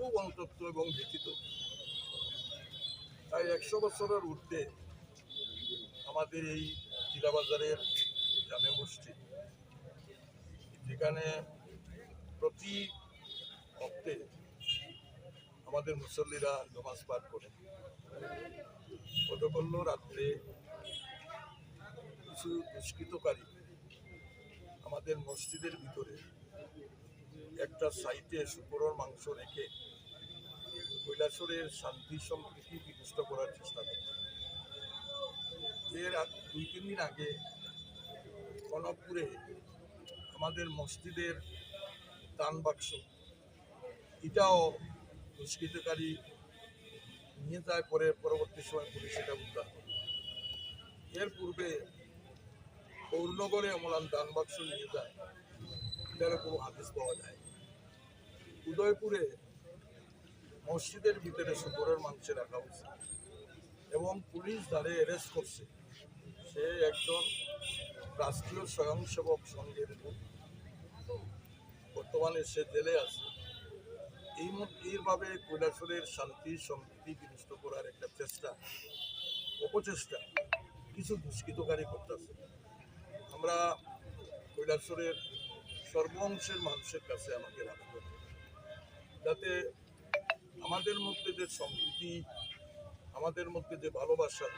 খুব অনুতপ্ত এবং ব্যথিত তাই একশো বছরের ঊর্ধ্বে আমাদের এই জিলাবাজারের জামে মসজিদ, যেখানে প্রতি হপ্তে আমাদের মুসল্লিরা নমাজ পাঠ করে। গতকল্য রাত্রে কিছু দুষ্কৃতকারী আমাদের মসজিদের ভিতরে একটা সাইটে শুকরের মাংস রেখে কৈলাসরের শান্তি সম্প্রীতি বিনষ্ট করার চেষ্টা করছে। এর দুই, তিন দিন আগে কনকপুরে আমাদের মসজিদের দান বাক্স, এটাও দুষ্কৃতকারী নিয়ে যায় পরে পরবর্তী সময় পুলিশ এটা উদ্ধার এর পূর্বে পৌরনগরে অমলান দান বাক্স নিয়ে যায়, এটারও কোনো আদেশ পাওয়া যায় উদয়পুরে মসজিদের ভিতরে শুকরের মাংস রাখা হয়েছে। এবং পুলিশ তারে অ্যারেস্ট করছে। সে একজন রাষ্ট্রীয় স্বয়ংসেবক সংঘের। বর্তমানে সে জেলে আছে। এই এইভাবে কৈলাসরের শান্তি সম্প্রীতি বিনষ্ট করার একটা চেষ্টা, অপচেষ্টা কিছু দুষ্কৃতকারী করতেছে। আমরা কৈলাসরের সর্বংশের মানুষের কাছে আমাকে রাখতে যাতে আমাদের মধ্যে যে সম্প্রীতি, আমাদের মধ্যে যে ভালোবাসা,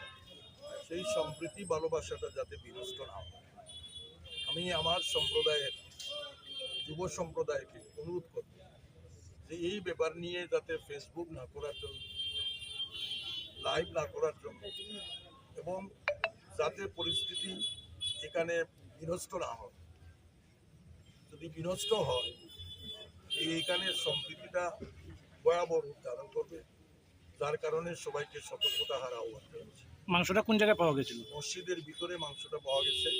সেই সম্প্রীতি ভালোবাসাটা যাতে বিনষ্ট না হয়। আমি আমার সম্প্রদায়ের, যুব সম্প্রদায়কে অনুরোধ করব যে এই ব্যাপার নিয়ে যাতে ফেসবুক না করার জন্য লাইভ না করার জন্য, এবং যাতে পরিস্থিতি এখানে বিনষ্ট না হয়। যদি বিনষ্ট হয়, এই এখানে সম্প্রীতিটা ভয়াবহ রূপ ধারণ করবে। যার কারণে সবাইকে সতর্কতা হারা আহ্বান করেছে মাংসটা কোন জায়গায় পাওয়া গেছিল? মসজিদের ভিতরে মাংসটা পাওয়া গেছে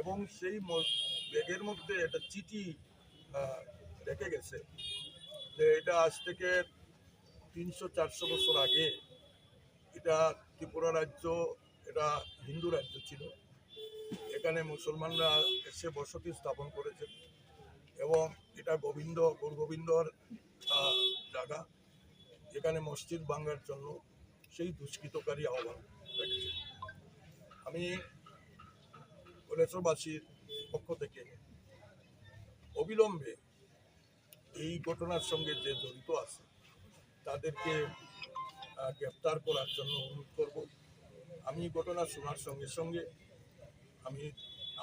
এবং সেই ব্যাগের মধ্যে একটা চিঠি রেখে গেছে যে এটা আজ থেকে তিনশো চারশো বছর আগে এটা ত্রিপুরা রাজ্য এটা হিন্দু রাজ্য ছিল। এখানে মুসলমানরা এসে বসতি স্থাপন করেছে এবং এটা গোবিন্দ গুরু গোবিন্দর জায়গা এখানে মসজিদ ভাঙার জন্য সেই দুষ্কৃতকারী আহ্বান রেখেছে। আমি কৈলাসবাসীর পক্ষ থেকে অবিলম্বে এই ঘটনার সঙ্গে যে জড়িত আছে, তাদেরকে গ্রেপ্তার করার জন্য অনুরোধ করব। আমি ঘটনা শোনার সঙ্গে সঙ্গে আমি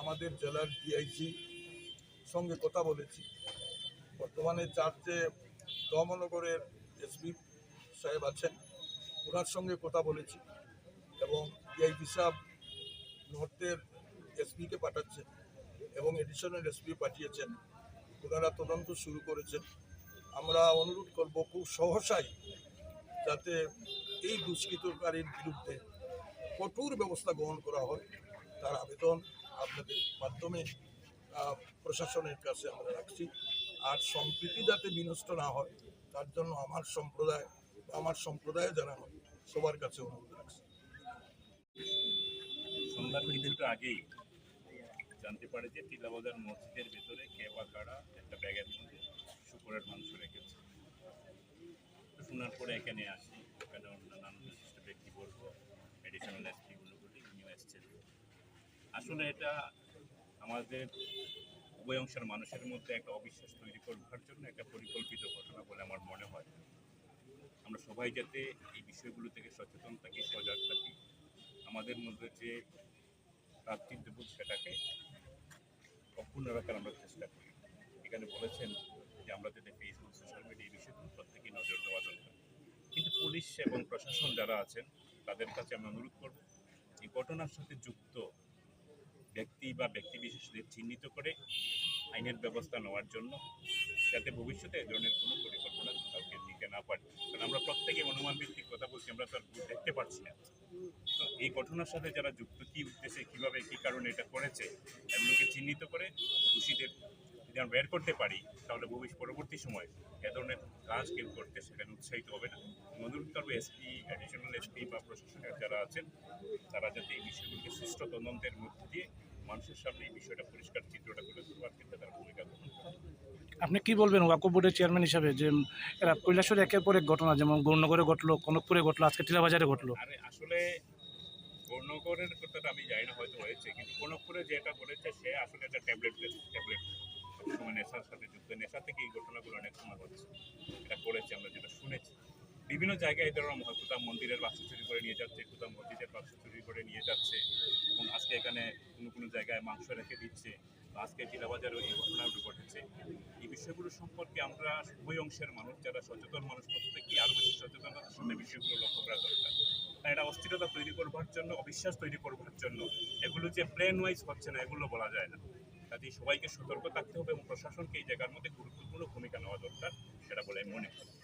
আমাদের জেলার ডিআইজি সঙ্গে কথা বলেছি। বর্তমানে চার্চে দমনগরের এসপি সাহেব আছেন, ওনার সঙ্গে কথা বলেছি এবং ডিআইপি সাহেব নর্থের এসপিকে পাঠাচ্ছেন এবং এডিশনাল এসপি পাঠিয়েছেন। ওনারা তদন্ত শুরু করেছেন। আমরা অনুরোধ করব খুব সহসাই যাতে এই দুষ্কৃতকারীর বিরুদ্ধে কঠোর ব্যবস্থা গ্রহণ করা হয়। তার আবেদন আপনাদের মাধ্যমে প্রশাসনের কাছে আমরা রাখছি। আর সম্প্রীতি যাতে বিনষ্ট না হয়, তার জন্য আমার সম্প্রদায় আমার সম্প্রদায়ে যারা হয় সবার কাছে অনুরোধ রাখছি। সন্ধ্যার কিছুটা আগেই জানতে পারে যে টিলাবাজার মসজিদের ভেতরে কে বা কারা একটা ব্যাগের মধ্যে শুকুরের মাংস রেখেছে। শোনার পরে এখানে আসি এখানে নানান বিশিষ্ট ব্যক্তিবর্গ মেডিসিনাল এসপিগুলো উনিও এসছেন। আসলে এটা আমাদের উভয় অংশের মানুষের মধ্যে একটা অবিশ্বাস তৈরি করবার জন্য একটা পরিকল্পিত ঘটনা বলে আমার মনে হয়। আমরা সবাই যাতে এই বিষয়গুলো থেকে সচেতন থাকি, সজাগ থাকি, আমাদের মধ্যে যে ভ্রাতৃত্ববোধ সেটাকে অক্ষুণ্ণ রাখার আমরা চেষ্টা করি। এখানে বলেছেন যে আমরা যাতে ফেসবুক সোশ্যাল মিডিয়া এই বিষয়গুলো প্রত্যেকেই নজর দেওয়া দরকার। কিন্তু পুলিশ এবং প্রশাসন যারা আছেন, তাদের কাছে আমি অনুরোধ করব এই ঘটনার সাথে যুক্ত ব্যক্তি বা ব্যক্তি বিশেষদের চিহ্নিত করে আইনের ব্যবস্থা নেওয়ার জন্য, যাতে ভবিষ্যতে এ ধরনের কোনো পরিকল্পনা কাউকে নিতে না পারে। কারণ আমরা প্রত্যেকে অনুমান ভিত্তিক কথা বলছি, আমরা তো দেখতে পারছি না। তো এই ঘটনার সাথে যারা যুক্ত, কী উদ্দেশ্যে, কীভাবে, কী কারণে এটা করেছে এগুলোকে চিহ্নিত করে দোষীদের যদি আমরা বের করতে পারি, তাহলে ভবিষ্যৎ পরবর্তী সময় এ ধরনের কাজ কেউ করতে সেখানে উৎসাহিত হবে না। করব এসপি অ্যাডিশনাল এসপি বা প্রশাসনের যারা আছেন, তারা যাতে এই বিষয়গুলিকে সুষ্ঠু তদন্তের মধ্যে দিয়ে মানুষের সামনে এই বিষয়টা পরিষ্কার চিত্রটা তুলে ধরবার ক্ষেত্রে তারা ভূমিকা গ্রহণ আপনি কি বলবেন ওয়াকফ বোর্ডের চেয়ারম্যান হিসাবে যে এরা কৈলাসরে একের পর এক ঘটনা যেমন গৌরনগরে ঘটলো কনকপুরে ঘটলো আজকে টিলাবাজারে ঘটলো? আরে আসলে বর্ণগরের কথাটা আমি জানি না হয়তো হয়েছে কিন্তু কোনপুরে যেটা বলেছে সে আসলে একটা ট্যাবলেট ট্যাবলেট। সময় নেশার সাথে যুক্ত নেশা থেকে এই ঘটনাগুলো অনেক সময় হচ্ছে? এটা করেছে আমরা যেটা শুনেছি। বিভিন্ন জায়গায় এই ধরনের মন্দিরের বাক্স চুরি করে নিয়ে যাচ্ছে কোথাও মসজিদের বাক্স চুরি করে নিয়ে যাচ্ছে এবং আজকে এখানে কোনো কোনো জায়গায় মাংস রেখে দিচ্ছে আজকে জিলাবাজারও এই ঘটনাগুলো ঘটেছে। এই বিষয়গুলো সম্পর্কে আমরা উভয় অংশের মানুষ, যারা সচেতন মানুষ, প্রত্যেকেই আরও বেশি সচেতনতার সাথে বিষয়গুলো লক্ষ্য করা দরকার। তাই এটা অস্থিরতা তৈরি করবার জন্য, অবিশ্বাস তৈরি করবার জন্য, এগুলো যে প্ল্যান ওয়াইজ হচ্ছে না, এগুলো বলা যায় না। কাজে সবাইকে সতর্ক থাকতে হবে এবং প্রশাসনকে এই জায়গার মধ্যে গুরুত্বপূর্ণ ভূমিকা নেওয়া দরকার, সেটা বলে মনে করি।